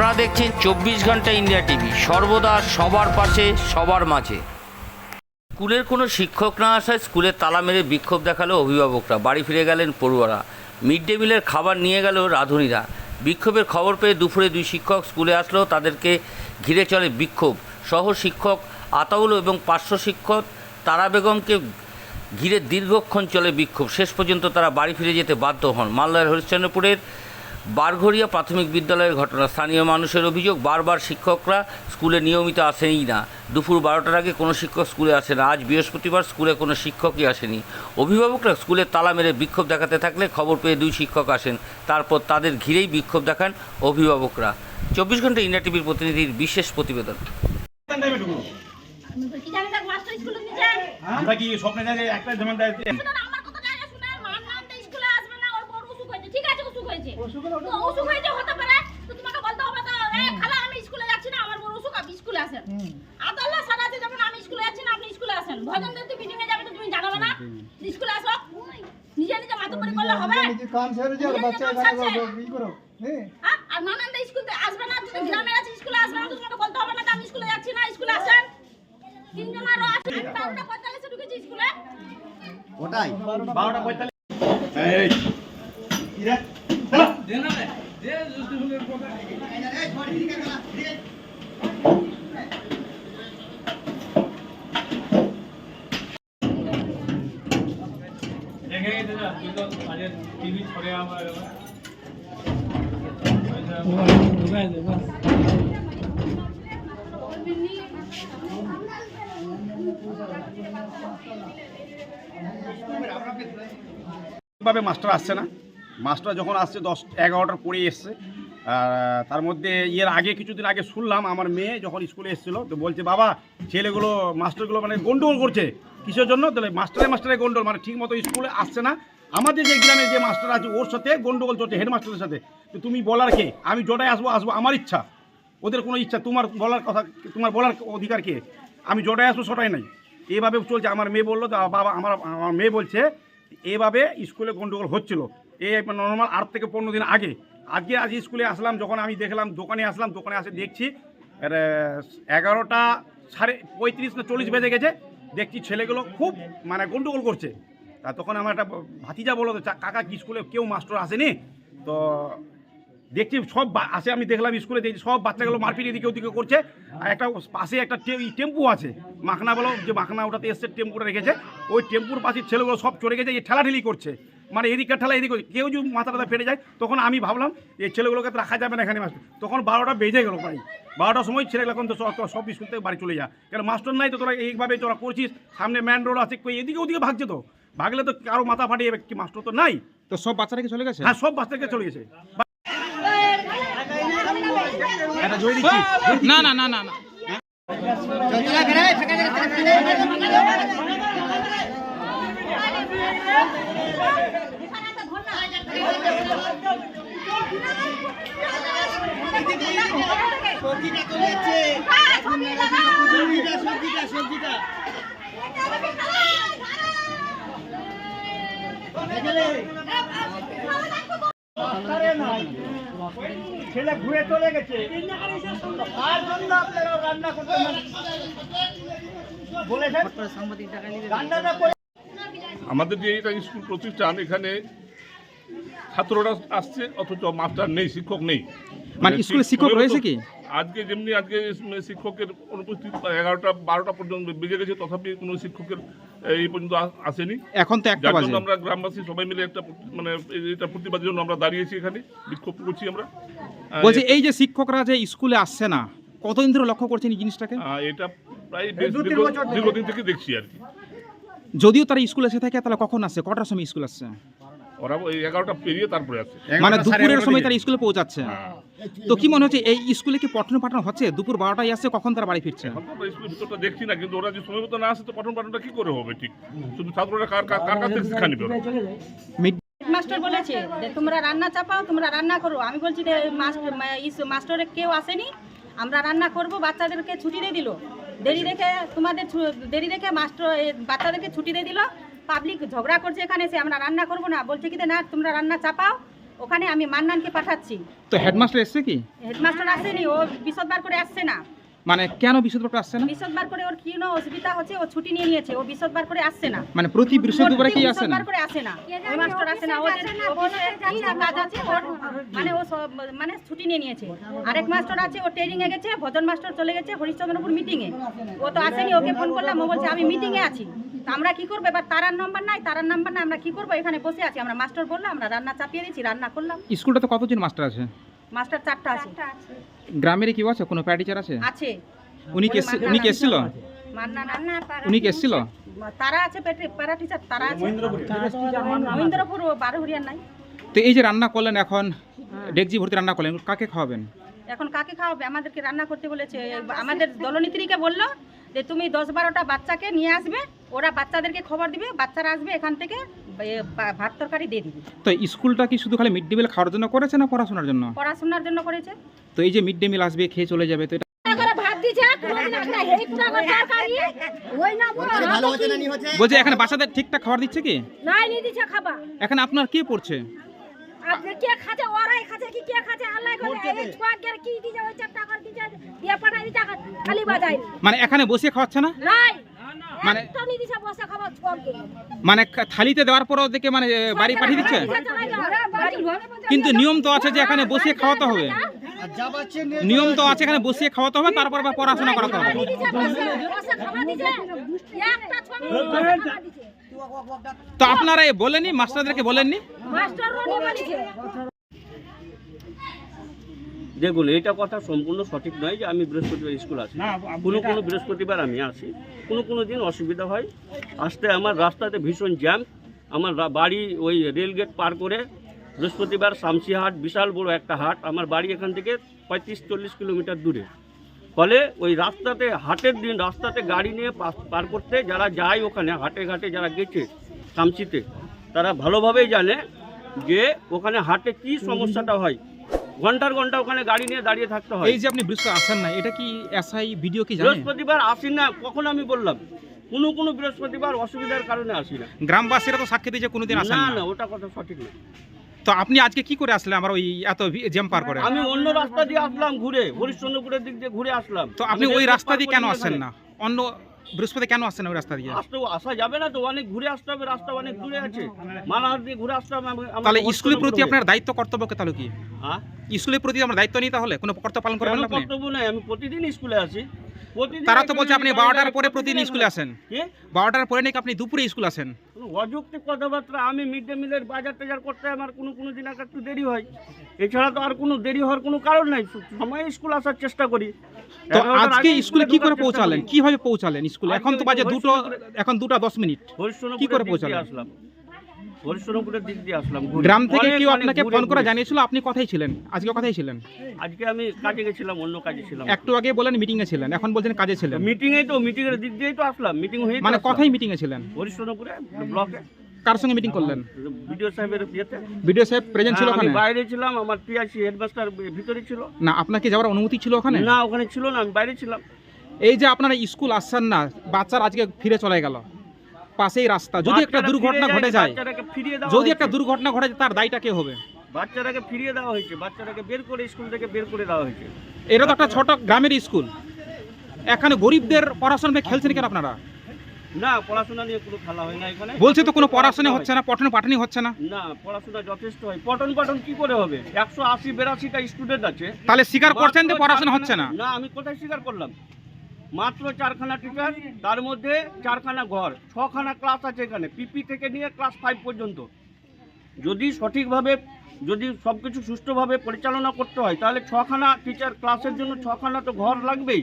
আপনারা দেখছেন চব্বিশ ঘণ্টা ইন্ডিয়া টিভি। সর্বদা সবার পাশে, সবার মাঝে। স্কুলের কোনো শিক্ষক না আসায় স্কুলে তালা মেরে বিক্ষোভ দেখাল অভিভাবকরা। বাড়ি ফিরে গেলেন পড়ুয়ারা। মিড ডে মিলের খাবার নিয়ে গেল রাঁধুনিরা। বিক্ষোভের খবর পেয়ে দুপুরে দুই শিক্ষক স্কুলে আসলো, তাদেরকে ঘিরে চলে বিক্ষোভ। সহ শিক্ষক আতাউল এবং পার্শ্ব শিক্ষক তারা বেগমকে ঘিরে দীর্ঘক্ষণ চলে বিক্ষোভ। শেষ পর্যন্ত তারা বাড়ি ফিরে যেতে বাধ্য হন। মালদার হরিশ্চন্দ্রপুরের বারঘরিয়া প্রাথমিক বিদ্যালয়ের ঘটনা। স্থানীয় মানুষের অভিযোগ বারবার শিক্ষকরা স্কুলে নিয়মিত আসেনই না। দুপুর বারোটার আগে কোনো শিক্ষক স্কুলে আসে না। আজ বৃহস্পতিবার স্কুলে কোনো শিক্ষকই আসেনি। অভিভাবকরা স্কুলে তালা মেরে বিক্ষোভ দেখাতে থাকলে খবর পেয়ে দুই শিক্ষক আসেন। তারপর তাদের ঘিরেই বিক্ষোভ দেখান অভিভাবকরা। চব্বিশ ঘণ্টা ইন্ডিয়া টিভির প্রতিনিধির বিশেষ প্রতিবেদন। আমরা কি স্বপ্নে একটা যেমন দেয়- শুনুন আমার কথা জায়গা শুনেন মার নাম তো স্কুলে আসবে না ওর বড় অসুখ হয়েছে ঠিক আছে অসুখ হয়েছে? অসুখ হয়েছে হতে পারে। তো তোমাকে বলতে হবে তো এ খালা আমি স্কুলে যাচ্ছি না আমার বড় অসুখ আপনি স্কুলে আসেন। আদাল্লাহ সারা আছে যেমন আমি স্কুলে যাচ্ছি না আপনি স্কুলে আসেন। ভজন দিতে মিটিং এ যাবে তো তুমি জানাবে না। স্কুলে আসো। নিজে নিজে মাথা করে করলে হবে। নিজে আর বাচ্চা এখানে ই করো হ্যাঁ? আর নানান স্কুলে আসবে না যদি গ্রামের আছে স্কুলে আসবে না তো তোমাকে বলতে হবে না যে আমি স্কুলে যাচ্ছি না স্কুলে আসেন। তিনজন আরও আছে বারোটা পঁয়তাল্লিশে ঢুকেছি স্কুলে। বারোটা পঁয়তাল্লিশ। এই, রে? চলো। দেখে গেছে না, তুই তো আজকে TV ছড়ে ভাবে মাস্টার আসছে না মাস্টার যখন আসছে দশ, এগারোটার পরে এসছে। আর, তার মধ্যে এর আগে কিছুদিন আগে শুনলাম, আমার মেয়ে যখন স্কুলে এসেছিল, তো বলছে, বাবা, ছেলেগুলো, মাস্টারগুলো মানে গন্ডগোল করছে কিসের জন্য? তাহলে মাস্টারে মাস্টারে গন্ডগোল মানে ঠিক মতো স্কুলে আসছে না। আমাদের যে গ্রামে যে মাস্টার আছে, ওর সাথে গন্ডগোল চলছে, হেডমাস্টারের সাথে। তো তুমি বলার কে? আমি জটায় আসব আসব, আমার ইচ্ছা। ওদের কোনো ইচ্ছা, তোমার বলার কথা, তোমার বলার অধিকার কে? আমি জটায় আসব সটাই নাই। এভাবে চলছে। আমার মেয়ে বলল, বাবা, আমার আমার মেয়ে বলছে, এভাবে স্কুলে গন্ডগোল হচ্ছিল। এই নর্মাল আট থেকে পনেরো দিন আগে। আজকে আজ স্কুলে আসলাম, যখন আমি দেখলাম, দোকানে আসলাম, দোকানে আসে দেখছি এগারোটা সাড়ে পঁয়ত্রিশ না চল্লিশ বেজে গেছে। দেখছি ছেলেগুলো খুব মানে গন্ডগোল করছে। তা তখন আমার একটা ভাতিজা বলো তো "চা- কাকা কি স্কুলে কেউ মাস্টার আসেনি? তো দেখছি সব আসে আমি দেখলাম স্কুলে, দেখছি সব বাচ্চাগুলো মারপিট এদিকে ওদিকে করছে। আর একটা পাশে একটা টেম্পু আছে। মাখনা বলো, যে মাখনা ওটাতে এসছে, টেম্পুটা রেখেছে। ওই টেম্পুর পাশে ছেলেগুলো সব চড়ে গেছে, এই ঠেলাঠেলি করছে। মানে এদিকে ঠেলা এদিকে ওদিকে। কেউ যদি মাথা টাথা ফেটে যায় তখন আমি ভাবলাম এই ছেলেগুলোকে তো রাখা যাবে না এখানে মাস্টার তখন বারোটা বেজে গেল প্রায় বারোটার সময় ছেলেগুলো এখন তো সব স্কুল থেকে বাড়ি চলে যা কেন মাস্টার নাই তো তোরা এইভাবে তোরা করছিস সামনে ম্যান রোড আছে কই এদিকে ওদিকে ভাগছে তো ভাগলে তো কারও মাথা ফাটিয়ে যাবে, কি মাস্টার তো নাই তো সব বাচ্চারা কি চলে গেছে হ্যাঁ সব বাচ্চাকে চলে গেছে না না না না না ছেলে ঘুরে চলে গেছে। তার জন্য আপনারা রান্না করতে বলেছেন? রান্নাটা করে আমাদের যে এটা স্কুল প্রতিষ্ঠান এখানে ছাত্ররা আসছে অথচ মাস্টার নেই শিক্ষক নেই। মানে স্কুলে শিক্ষক রয়েছে কি? আজকে যেমনি আজকে শিক্ষকের অনুপস্থিত এগারোটা বারোটা পর্যন্ত বেজে গেছে তথাপি কোনো শিক্ষকের এই পর্যন্ত আসেনি। এখন তো একটা বাজে। আমরা গ্রামবাসী সবাই মিলে একটা মানে এটা প্রতিবাদের জন্য আমরা দাঁড়িয়েছি এখানে বিক্ষোভ করছি আমরা। বলছি এই যে শিক্ষকরা যে স্কুলে আসছে না কতদিন ধরে লক্ষ্য করছেন এই জিনিসটাকে? এটা প্রায় দীর্ঘদিন থেকে দেখছি আর কি। যদিও তারা স্কুল এসে থাকে তাহলে কখন আসছে কটার সময় স্কুল আসছে? ওরা ওই এগারোটা পেরিয়ে তারপরে আছে মানে দুপুরের সময় তারা স্কুলে পৌঁছাচ্ছে? হ্যাঁ। তো কি মনে হচ্ছে এই স্কুলে কি পঠন পাঠন হচ্ছে? দুপুর বারোটায় আসছে কখন তারা বাড়ি ফিরছে? স্কুলের ভিতরটা দেখছি না কিন্তু ওরা যে সময় মতো না আসে তো পঠন পাঠনটা কি করে হবে ঠিক? শুধু ছাত্ররা কার কার কাছ থেকে শিক্ষা নিবে মাস্টার বলেছে যে তোমরা রান্না চাপাও তোমরা রান্না করো। আমি বলছি যে মাস্টার মাস্টারে কেউ আসেনি। আমরা রান্না করব বাচ্চাদেরকে ছুটি দিয়ে দিল। দেরি দেখে তোমাদের দেরি দেখে মাস্টার বাচ্চাদেরকে ছুটি দিয়ে দিল। পাবলিক ঝগড়া করছে এখানে সে আমরা রান্না করব না। বলছে কি না তোমরা রান্না চাপাও। ওখানে আমি মান্নানকে পাঠাচ্ছি। তো হেডমাস্টার এসছে কি? হেডমাস্টার আসেনি ও বিশদবার করে আসছে না। মানে কেন বিশুদ্ধবার আসছে না? বিশদবার করে ওর কি না অসুবিধা হচ্ছে ও ছুটি নিয়ে নিয়েছে ও বিশদবার করে আসছে না। মানে প্রতি বৃহস্পতিবারে কি আসে না? করে আসে না। ওই মাস্টার আসে না ওদের কাজ আছে ওর মানে ও সব মানে ছুটি নিয়ে নিয়েছে। আরেক মাস্টার আছে ও ট্রেনিং এ গেছে ভজন মাস্টার চলে গেছে হরিশ্চন্দ্রপুর মিটিং এ। ও তো আসেনি ওকে ফোন করলাম ও বলছে আমি মিটিং এ আছি। আমরা কি করব? এবার তারার নাম্বার নাই তারার নাম্বার নাই আমরা কি করব? এখানে বসে আছি আমরা মাস্টার বললাম আমরা রান্না চাপিয়ে দিয়েছি রান্না করলাম। স্কুলটাতে কতজন মাস্টার আছে? মাস্টার চারটা আছে। গ্রামের কি আছে? কোনো প্যারা টিচার আছে? আছে। উনি কে উনি কে এসেছিল? উনি কে এসেছিল? তারা আছে প্যারা টিচার তারা আছে। মহেন্দ্রপুর। ও বারো হরিয়ার নাই। তো এই যে রান্না করলেন এখন ডেকজি ভর্তি রান্না করলেন কাকে খাওয়াবেন? এখন কাকে খাওয়াবে? আমাদেরকে রান্না করতে বলেছে। আমাদের দলনেত্রীকে বলল যে তুমি দশ বারোটা বাচ্চাকে নিয়ে আসবে ওরা বাচ্চাদেরকে খবর দিবে বাচ্চারা আসবে এখান থেকে ভাত তরকারি দিয়ে দিবে। তো স্কুলটা কি শুধু খালি মিড ডে মিল খাওয়ার জন্য করেছে না পড়াশোনার জন্য? পড়াশোনার জন্য করেছে। তো এই যে মিড ডে মিল আসবে খেয়ে চলে যাবে তো এটা বলছে এখানে বাচ্চাদের ঠিকঠাক খাবার দিচ্ছে কি? এখানে আপনার কে পড়ছে? আর কে খাচ্ছে? ওরাই খাচ্ছে কি কে খাচ্ছে? আল্লাহ করে ছোয়াকের কি দিছে? ওই দিছে দিয়ে পাঠাই দিছে খালি বাজাই মানে এখানে বসে খাওয়াচ্ছে না? নাই। মানে মানে থালিতে দেওয়ার পরও ওদেরকে মানে বাড়ি পাঠিয়ে দিচ্ছে? কিন্তু নিয়ম তো আছে যে এখানে বসে খাওয়াতে হবে। নিয়ম তো আছে এখানে বসিয়ে খাওয়াতে হবে তারপর আবার পড়াশোনা করাতে হবে। তো আপনারা এ বলেননি মাস্টারদেরকে বলেননি? দেখুন এইটা কথা সম্পূর্ণ সঠিক নয় যে আমি বৃহস্পতিবার স্কুল আসি কোনো কোনো বৃহস্পতিবার আমি আসি কোনো কোনো দিন অসুবিধা হয়। আসতে আমার রাস্তাতে ভীষণ জ্যাম। আমার বাড়ি ওই রেলগেট পার করে বৃহস্পতিবার শামসিহাট বিশাল বড় একটা হাট। আমার বাড়ি এখান থেকে পঁয়ত্রিশ চল্লিশ কিলোমিটার দূরে। ফলে ওই রাস্তাতে হাটের দিন রাস্তাতে গাড়ি নিয়ে পার করতে যারা যায় ওখানে হাটে ঘাটে যারা গেছে শামসিতে তারা ভালোভাবেই জানে যে ওখানে হাটে কি সমস্যাটা হয়? ঘণ্টার ঘণ্টা ওখানে গাড়ি নিয়ে দাঁড়িয়ে থাকতে হয়। এই যে আপনি বৃহস্পতি আসেন না এটা কি এসআই ভিডিও কি বৃহস্পতিবার আসি না কখন আমি বললাম? কোনো কোনো বৃহস্পতিবার অসুবিধার কারণে আসি না। গ্রামবাসীরা তো সাক্ষী দিয়েছে কোনোদিন আসেন না না। না ওটা কথা সঠিক না। তো আপনি আজকে কি করে আসলেন? আমার ওই এত জ্যাম পার করে। আমি অন্য রাস্তা দিয়ে আসলাম ঘুরে হরিশ্চন্দ্রপুরের দিক দিয়ে ঘুরে আসলাম। তো আপনি ওই রাস্তা দিয়ে কেন আসেন না? অন্য বৃহস্পতি কেন আসছে না ওই রাস্তা দিয়ে? আসতে আসা যাবে না তো অনেক ঘুরে আসতে হবে রাস্তা অনেক দূরে আছে। মালাহার দিয়ে ঘুরে আসতে হবে তাহলে স্কুলের প্রতি আপনার দায়িত্ব কর্তব্যকে তাহলে কি? হ্যাঁ? স্কুলের প্রতি আমার দায়িত্ব নেই তাহলে? কোনো কর্তব্য পালন করবেন না কর্তব্য নাই? আমি প্রতিদিন স্কুলে আসি। প্রতিদিন তারা তো বলছে আপনি বারোটার পরে প্রতিদিন স্কুলে আসেন। বারোটার পরে নাকি আপনি দুপুরে স্কুল আসেন। অযৌক্তিক কথাবার্তা আমি মিড ডে মিলের বাজার টাজার করতে আমার কোনো কোনো দিন একটু দেরি হয়। এছাড়া তো আর কোনো দেরি হওয়ার কোনো কারণ নাই। সময় স্কুল আসার চেষ্টা করি। তো আজকে স্কুলে কি করে পৌঁছালেন? কীভাবে পৌঁছালেন স্কুলে? এখন তো বাজে দুটো এখন দুটা দশ মিনিট। কি করে পৌঁছালেন? আসলাম। হরিশ্চন্দ্রপুরের দিক দিয়ে আসলাম ঘুরে। গ্রাম থেকে অনেক কেউ অনেক আপনাকে ঘুরে ফোন করে ঘুরে। জানিয়েছিল আপনি কথাই ছিলেন। আজকে কথাই ছিলেন। আজকে আমি কাজে গেছিলাম অন্য কাজে ছিলাম। একটু আগে বলেন মিটিং এ ছিলেন এখন বলছেন কাজে ছিলেন। মিটিং এই তো মিটিং এর দিক দিয়েই তো আসলাম মিটিং হয়ে মানে কথাই মিটিং এ ছিলেন। হরিশ্চন্দ্রপুরে ব্লকে। কার সঙ্গে মিটিং করলেন? বিডিও সাহেবের ইয়েতে। ভিডিও সাহেব প্রেজেন্ট ছিল হ্যাঁ, আমি ওখানে? বাইরে ছিলাম আমার টিআইসি হেডমাস্টার ভিতরে ছিল। না আপনাকে যাওয়ার অনুমতি ছিল ওখানে? না ওখানে ছিল না আমি বাইরে ছিলাম। এই যে আপনারা স্কুল আসছেন না বাচ্চারা আজকে ফিরে চলে গেল। পাশেই রাস্তা। যদি একটা দুর্ঘটনা ঘটে যায় যদি একটা দুর্ঘটনা ঘটে যায় তার দায়টা কে হবে? বাচ্চাটাকে ফিরিয়ে দেওয়া হয়েছে। বাচ্চাটাকে বের করে স্কুল থেকে বের করে দেওয়া হয়েছে। এটা তো একটা ছোট গ্রামের স্কুল। এখানে গরিবদের পড়াশোনা নিয়ে খেলছেন কেন আপনারা? না পড়াশোনা নিয়ে কোনো খেলা হয় না এখানে। বলছে তো কোনো পড়াশোনা হচ্ছে না পঠন পাঠানি হচ্ছে না? না পড়াশোনা যথেষ্ট হয়। পঠন পাঠন কি করে হবে? একশো আশি বেরাশিটা স্টুডেন্ট আছে। তাহলে স্বীকার করছেন যে পড়াশোনা হচ্ছে না? না আমি কোথায় স্বীকার করলাম? মাত্র চারখানা টিচার তার মধ্যে চারখানা ঘর ছখানা ক্লাস আছে এখানে পিপি থেকে নিয়ে ক্লাস ফাইভ পর্যন্ত। যদি সঠিকভাবে যদি সব কিছু সুষ্ঠুভাবে পরিচালনা করতে হয় তাহলে ছখানা টিচার ক্লাসের জন্য ছখানা তো ঘর লাগবেই।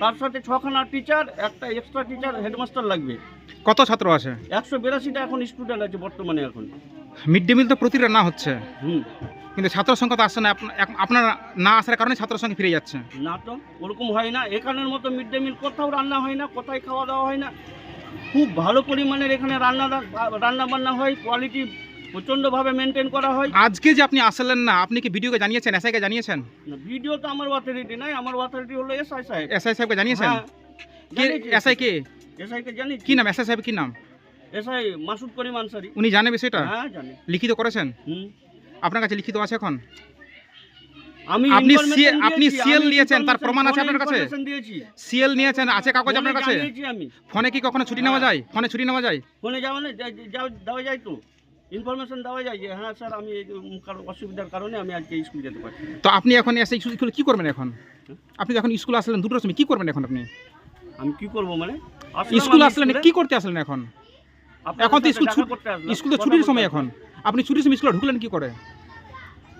তার সাথে ছখানা টিচার একটা এক্সট্রা টিচার হেডমাস্টার লাগবে। কত ছাত্র আছে? একশো বিরাশিটা এখন স্টুডেন্ট আছে বর্তমানে এখন। মিড ডে মিল তো প্রতিটা না হচ্ছে। হুম। কিন্তু ছাত্র সংখ্যা তো আসছে না আপনা- আপনার না আসার কারণে ছাত্র সংখ্যা ফিরে যাচ্ছে। না তো ওরকম হয় না এখানের মতো মিড ডে মিল কোথাও রান্না হয় না কোথায় খাওয়া দাওয়া হয় না। খুব ভালো পরিমাণের এখানে রান্না রান্না বান্না হয় কোয়ালিটি প্রচণ্ডভাবে মেনটেন করা হয়। আজকে যে আপনি আসলেন না আপনি কি ভিডিওকে জানিয়েছেন এসআইকে জানিয়েছেন? ভিডিও তো আমার অথরিটি নাই আমার অথরিটি হলো এসআই সাহেব। এসআই সাহেবকে জানিয়েছেন? হ্যাঁ কে এসআই কে? এসআই কে জানি কি নাম এসআই সাহেব কি নাম? এসআই মাসুদ করিম আনসারি। উনি জানে বিষয়টা? হ্যাঁ জানি। লিখিত করেছেন? হুম। আপনার কাছে লিখিত আছে এখন? আমি আপনি আপনি সিএল নিয়েছেন, তার প্রমাণ আছে আপনার কাছে? সিএল নিয়েছেন আছে কাগজ আপনার ফোনে কাছে ফোনে কি কখনো ছুটি নেওয়া যায়? ফোনে ছুটি নেওয়া যায়? ফোনে যাওয়া দেওয়া যায় তো। ইনফরমেশন দেওয়া যায় যে হ্যাঁ স্যার আমি অসুবিধার কারণে আমি আজকে স্কুল যেতে পারছি তো আপনি এখন এসে স্কুলে কি করবেন এখন? আপনি যখন স্কুল আসলেন দুটোর সময় কি করবেন এখন আপনি? আমি কি করব মানে? স্কুলে আসলেন কি করতে আসলেন এখন? এখন তো স্কুল স্কুল তো ছুটির সময় এখন। আপনি ছুটির সময় স্কুলে ঢুকলেন কি করে?